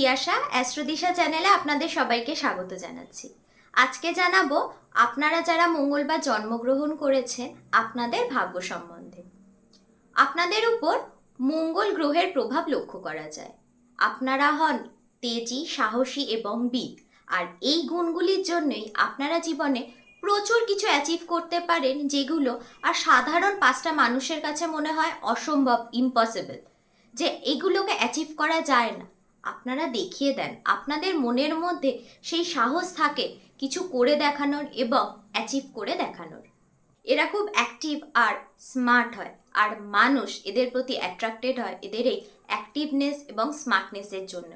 তিয়াশা অ্যাস্ট্রোদিশা চ্যানেলে আপনাদের সবাইকে স্বাগত জানাচ্ছি। আজকে জানাব, আপনারা যারা মঙ্গলবার জন্মগ্রহণ করেছেন, আপনাদের ভাগ্য সম্বন্ধে। আপনাদের উপর মঙ্গল গ্রহের প্রভাব লক্ষ্য করা যায়। আপনারা হন তেজি, সাহসী এবং বীর। আর এই গুণগুলির জন্যই আপনারা জীবনে প্রচুর কিছু অ্যাচিভ করতে পারেন, যেগুলো আর সাধারণ পাঁচটা মানুষের কাছে মনে হয় অসম্ভব ইম্পসিবল যে এগুলোকে অ্যাচিভ করা যায় না। আপনারা দেখিয়ে দেন। আপনাদের মনের মধ্যে সেই সাহস থাকে কিছু করে দেখানোর এবং অ্যাচিভ করে দেখানোর। এরা খুব অ্যাক্টিভ আর স্মার্ট হয়। আর মানুষ এদের প্রতি অ্যাট্রাক্টেড হয় এদের এই অ্যাক্টিভনেস এবং স্মার্টনেসের জন্য।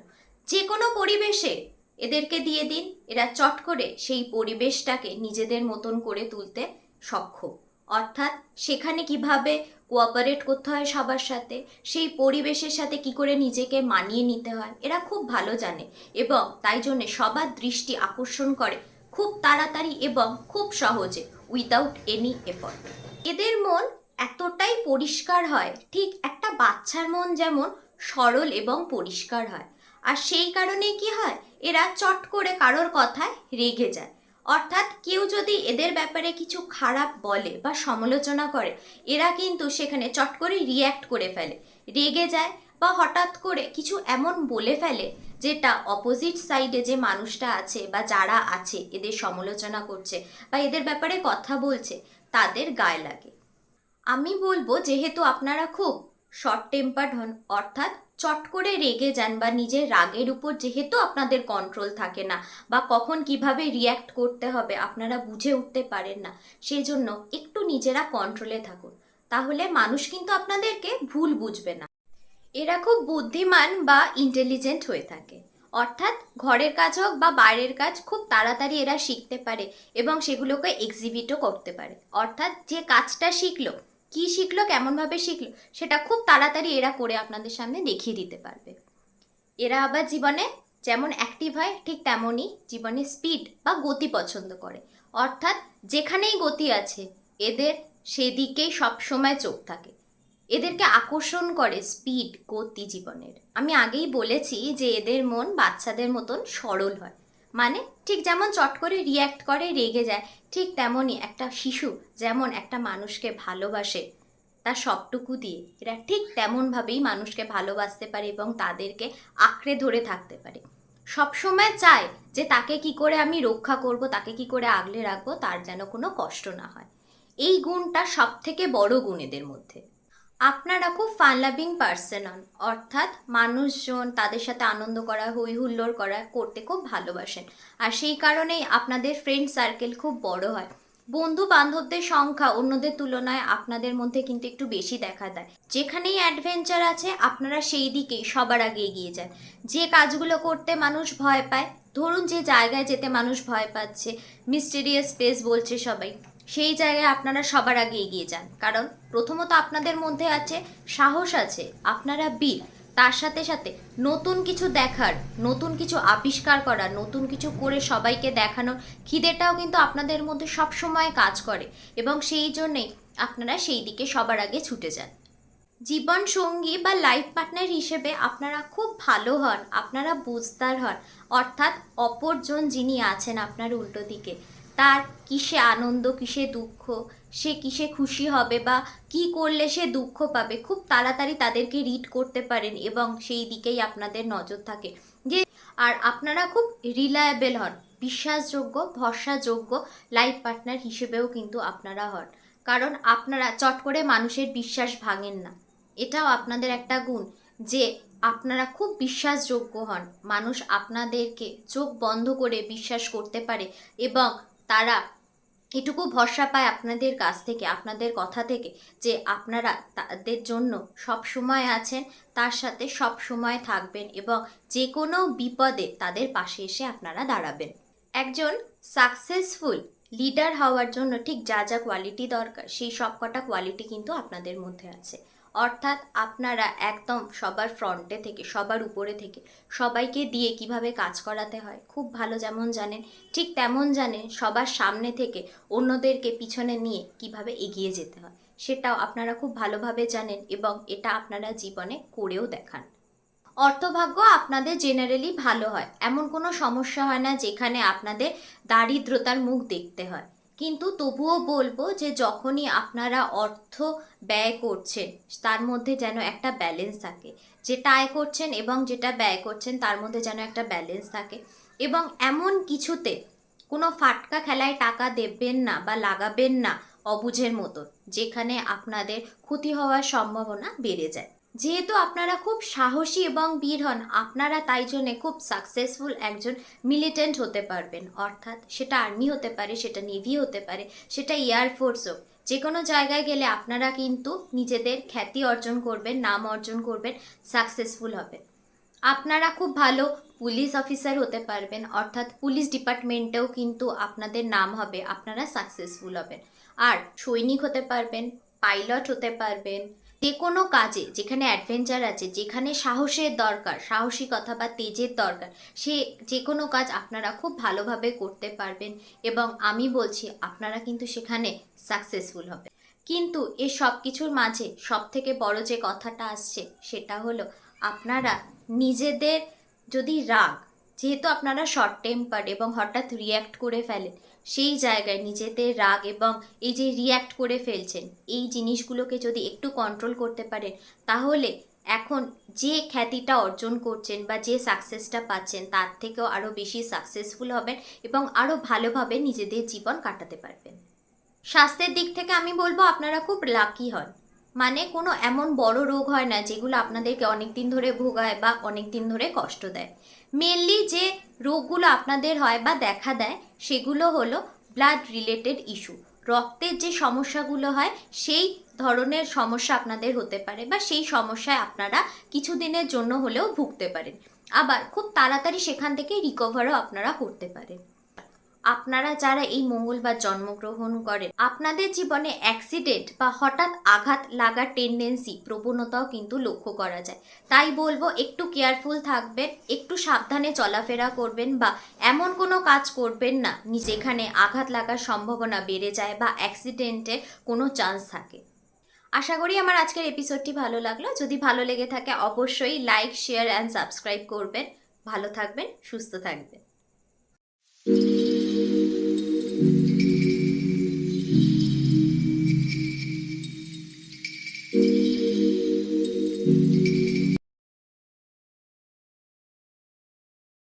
যে কোনো পরিবেশে এদেরকে দিয়ে দিন। এরা চট করে সেই পরিবেশটাকে নিজেদের মতন করে তুলতে সক্ষম। অর্থাৎ সেখানে কীভাবে কোঅপারেট করতে হয় সবার সাথে, সেই পরিবেশের সাথে কি করে নিজেকে মানিয়ে নিতে হয়, এরা খুব ভালো জানে এবং তাই জন্যে সবার দৃষ্টি আকর্ষণ করে খুব তাড়াতাড়ি এবং খুব সহজে উইদাউট এনি এফর্ট এদের মন এতটাই পরিষ্কার হয়, ঠিক একটা বাচ্চার মন যেমন সরল এবং পরিষ্কার হয়। আর সেই কারণে কি হয়, এরা চট করে কারোর কথায় রেগে যায়। অর্থাৎ কেউ যদি এদের ব্যাপারে কিছু খারাপ বলে বা সমালোচনা করে, এরা কিন্তু সেখানে চট করে রিয়্যাক্ট করে ফেলে। রেগে যায় বা হঠাৎ করে কিছু এমন বলে ফেলে যেটা অপোজিট সাইডে যে মানুষটা আছে বা যারা আছে, এদের সমালোচনা করছে বা এদের ব্যাপারে কথা বলছে, তাদের গায়ে লাগে। আমি বলব যেহেতু আপনারা খুব শর্ট টেম্পার্ড হন, অর্থাৎ চট করে রেগে যান বা নিজের রাগের উপর যেহেতু আপনাদের কন্ট্রোল থাকে না বা কখন কীভাবে রিয়্যাক্ট করতে হবে আপনারা বুঝে উঠতে পারেন না সেই জন্য একটু নিজেরা কন্ট্রোলে থাকুন। তাহলে মানুষ কিন্তু আপনাদেরকে ভুল বুঝবে না। এরা খুব বুদ্ধিমান বা ইন্টেলিজেন্ট হয়ে থাকে। অর্থাৎ ঘরের কাজ হোক বা বাইরের কাজ খুব তাড়াতাড়ি এরা শিখতে পারে এবং সেগুলোকে এক্সিবিটও করতে পারে। অর্থাৎ যে কাজটা শিখলো কি শিখলো, কেমনভাবে শিখলো, সেটা খুব তাড়াতাড়ি এরা করে আপনাদের সামনে দেখিয়ে দিতে পারবে। এরা আবার জীবনে যেমন অ্যাক্টিভ হয়, ঠিক তেমনই জীবনে স্পিড বা গতি পছন্দ করে। অর্থাৎ যেখানেই গতি আছে, এদের সেদিকেই সবসময় চোখ থাকে। এদেরকে আকর্ষণ করে স্পিড গতি জীবনের। আমি আগেই বলেছি যে এদের মন বাচ্চাদের মতন সরল হয়। মানে ঠিক যেমন চট করে রিয়্যাক্ট করে, রেগে যায়, ঠিক তেমনই একটা শিশু যেমন একটা মানুষকে ভালোবাসে তার সবটুকু দিয়ে, এরা ঠিক তেমনভাবেই মানুষকে ভালোবাসতে পারে এবং তাদেরকে আঁকড়ে ধরে থাকতে পারে। সবসময় চায় যে তাকে কি করে আমি রক্ষা করব, তাকে কি করে আগলে রাখব, তার যেন কোনো কষ্ট না হয়। এই গুণটা সব থেকে বড় গুণ এদের মধ্যে। আপনারা খুব ফান লাভিং পার্সন হন। অর্থাৎ মানুষজন তাদের সাথে আনন্দ করা, হই হুল্লোড় করা করতে খুব ভালোবাসেন। আর সেই কারণেই আপনাদের ফ্রেন্ড সার্কেল খুব বড় হয়। বন্ধু বান্ধবদের সংখ্যা অন্যদের তুলনায় আপনাদের মধ্যে কিন্তু একটু বেশি দেখা দেয়। যেখানেই অ্যাডভেঞ্চার আছে, আপনারা সেই দিকেই সবার আগে এগিয়ে যান। যে কাজগুলো করতে মানুষ ভয় পায়, ধরুন যে জায়গায় যেতে মানুষ ভয় পাচ্ছে মিস্টেরিয়াস স্পেস বলছে সবাই। সেই জায়গায় আপনারা সবার আগে এগিয়ে যান। কারণ প্রথমত আপনাদের মধ্যে আছে সাহস আছে, আপনারা বীর। তার সাথে সাথে নতুন কিছু দেখার, নতুন কিছু আবিষ্কার করার, নতুন কিছু করে সবাইকে দেখানোর খিদেটাও কিন্তু আপনাদের মধ্যে সব সময় কাজ করে এবং সেই জন্যেই আপনারা সেই দিকে সবার আগে ছুটে যান। জীবন সঙ্গী বা লাইফ পার্টনার হিসেবে আপনারা খুব ভালো হন, আপনারা বুঝদার হন। অর্থাৎ অপরজন যিনি আছেন আপনার উল্টো দিকে তার কিসে আনন্দ, কিসে দুঃখ, সে কিসে খুশি হবে বা কি করলে সে দুঃখ পাবে, খুব তাড়াতাড়ি তাদেরকে রিড করতে পারেন এবং সেই দিকেই আপনাদের নজর থাকে। যে, আর আপনারা খুব রিলায়েবল হন, বিশ্বাসযোগ্য, ভরসাযোগ্য লাইফ পার্টনার হিসেবেও কিন্তু আপনারা হন। কারণ আপনারা, চট করে মানুষের বিশ্বাস ভাঙেন না। এটাও আপনাদের একটা গুণ যে, আপনারা খুব বিশ্বাসযোগ্য হন। মানুষ আপনাদেরকে চোখ বন্ধ করে বিশ্বাস করতে পারে এবং তারা এটুকু ভরসা পায় আপনাদের কাছ থেকে, আপনাদের কথা থেকে যে আপনারা তাদের জন্য সব সময় আছেন, তার সাথে সব সময় থাকবেন এবং যে কোনো বিপদে তাদের পাশে এসে আপনারা দাঁড়াবেন। একজন সাকসেসফুল লিডার হওয়ার জন্য ঠিক যা যা কোয়ালিটি দরকার, সেই সব কটা কোয়ালিটি কিন্তু আপনাদের মধ্যে আছে। অর্থাৎ আপনারা একদম সবার ফ্রন্টে থেকে, সবার উপরে থেকে সবাইকে দিয়ে কীভাবে কাজ করাতে হয়, খুব ভালো যেমন জানেন, ঠিক তেমন জানেন সবার সামনে থেকে অন্যদেরকে পিছনে নিয়ে কীভাবে এগিয়ে যেতে হয়, সেটাও আপনারা খুব ভালোভাবে জানেন এবং এটা আপনারা জীবনে করেও দেখান। অর্থভাগ্য আপনাদের জেনারেলি ভালো হয়, এমন কোনো সমস্যা হয় না যেখানে আপনাদের দারিদ্রতার মুখ দেখতে হয়। কিন্তু তবুও বলব যে যখনই আপনারা অর্থ ব্যয় করছেন, তার মধ্যে যেন একটা ব্যালেন্স থাকে। যেটা আয় করছেন এবং যেটা ব্যয় করছেন, তার মধ্যে যেন একটা ব্যালেন্স থাকে। এবং এমন কিছুতে কোনো ফাটকা খেলায় টাকা দেবেন না বা লাগাবেন না অবুঝের মতো যেখানে আপনাদের ক্ষতি হওয়ার সম্ভাবনা বেড়ে যায়। যেহেতু আপনারা খুব সাহসী এবং বীর হন, আপনারা তাই জন্যে খুব সাকসেসফুল একজন মিলিটেন্ট হতে পারবেন। অর্থাৎ সেটা আর্মি হতে পারে, সেটা নেভি হতে পারে, সেটা এয়ারফোর্স হোক। যে কোনো জায়গায় গেলে আপনারা কিন্তু নিজেদের খ্যাতি অর্জন করবেন, নাম অর্জন করবেন সাকসেসফুল হবেন। আপনারা খুব ভালো পুলিশ অফিসার হতে পারবেন, অর্থাৎ পুলিশ ডিপার্টমেন্টেও কিন্তু আপনাদের নাম হবে, আপনারা সাকসেসফুল হবেন। আর সৈনিক হতে পারবেন পাইলট হতে পারবেন যে কোনো কাজে, যেখানে অ্যাডভেঞ্চার আছে, যেখানে সাহসের দরকার, সাহসিকতা বা তেজের দরকার, সে যে কোনো কাজ আপনারা খুব ভালোভাবে করতে পারবেন এবং আমি বলছি আপনারা কিন্তু সেখানে সাকসেসফুল হবে কিন্তু এ সব কিছুর মাঝে সব থেকে বড় যে কথাটা আসছে সেটা হলো, আপনারা নিজেদের যদি রাগ যেহেতু আপনারা শর্ট টেম্পার্ড এবং হঠাৎ রিয়্যাক্ট করে ফেলেন, সেই জায়গায় নিজেদের রাগ এবং এই যে রিয়্যাক্ট করে ফেলছেন, এই জিনিসগুলোকে যদি একটু কন্ট্রোল করতে পারেন, তাহলে এখন যে খ্যাতিটা অর্জন করছেন বা যে সাকসেসটা পাচ্ছেন, তার থেকেও আরও বেশি সাকসেসফুল হবেন এবং আরও ভালোভাবে নিজেদের জীবন কাটাতে পারবেন। স্বাস্থ্যের দিক থেকে আমি বলব আপনারা খুব লাকি হন। মানে কোনো এমন বড় রোগ হয় না, যেগুলো আপনাদেরকে অনেক দিন ধরে ভোগায় বা অনেক দিন ধরে কষ্ট দেয়। মেনলি যে রোগগুলো আপনাদের হয় বা দেখা দেয়, সেগুলো হলো ব্লাড রিলেটেড ইস্যু রক্তের যে সমস্যাগুলো হয়, সেই ধরনের সমস্যা আপনাদের হতে পারে বা সেই সমস্যায় আপনারা কিছুদিনের জন্য হলেও ভুগতে পারেন। আবার খুব তাড়াতাড়ি সেখান থেকে রিকভারও আপনারা করতে পারেন। আপনারা যারা এই মঙ্গলবার জন্মগ্রহণ করেন, আপনাদের জীবনে অ্যাক্সিডেন্ট বা হঠাৎ আঘাত লাগার টেন্ডেন্সি প্রবণতাও কিন্তু লক্ষ্য করা যায়। তাই বলব, একটু কেয়ারফুল থাকবেন, একটু সাবধানে চলাফেরা করবেন বা এমন কোনো কাজ করবেন না যেখানে আঘাত লাগার সম্ভাবনা বেড়ে যায় বা অ্যাক্সিডেন্টের কোনো চান্স থাকে। আশা করি আমার আজকের এপিসোডটি ভালো লাগল। যদি ভালো লেগে থাকে, অবশ্যই লাইক শেয়ার অ্যান্ড সাবস্ক্রাইব করবেন। ভালো থাকবেন, সুস্থ থাকবেন।